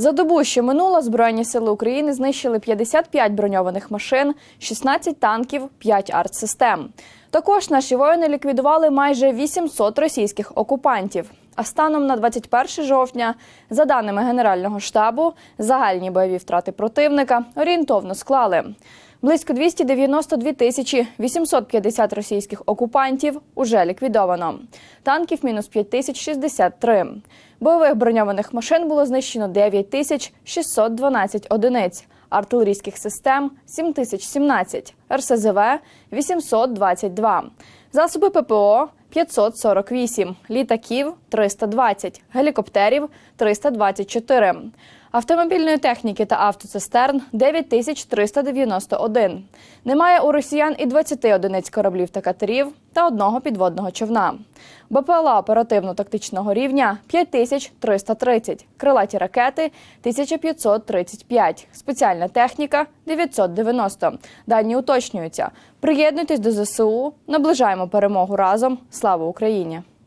За добу, що минула, Збройні сили України знищили 55 броньованих машин, 16 танків, 5 артсистем. Також наші воїни ліквідували майже 800 російських окупантів. А станом на 21 жовтня, за даними Генерального штабу, загальні бойові втрати противника орієнтовно склали. Близько 292 тисячі 850 російських окупантів уже ліквідовано. Танків мінус 5063. Бойових броньованих машин було знищено 9 тисяч 612 одиниць. Артилерійських систем 7017, РСЗВ 822, засоби ППО 548, літаків 320, гелікоптерів 324, автомобільної техніки та автоцистерн 9391. Немає у росіян і 20 одиниць кораблів та катерів та одного підводного човна. БПЛА оперативно-тактичного рівня 5330, крилаті ракети 1535, спеціальна техніка 990. Дані уточнюються. Приєднуйтесь до ЗСУ, наближаємо перемогу разом. Слава Україні!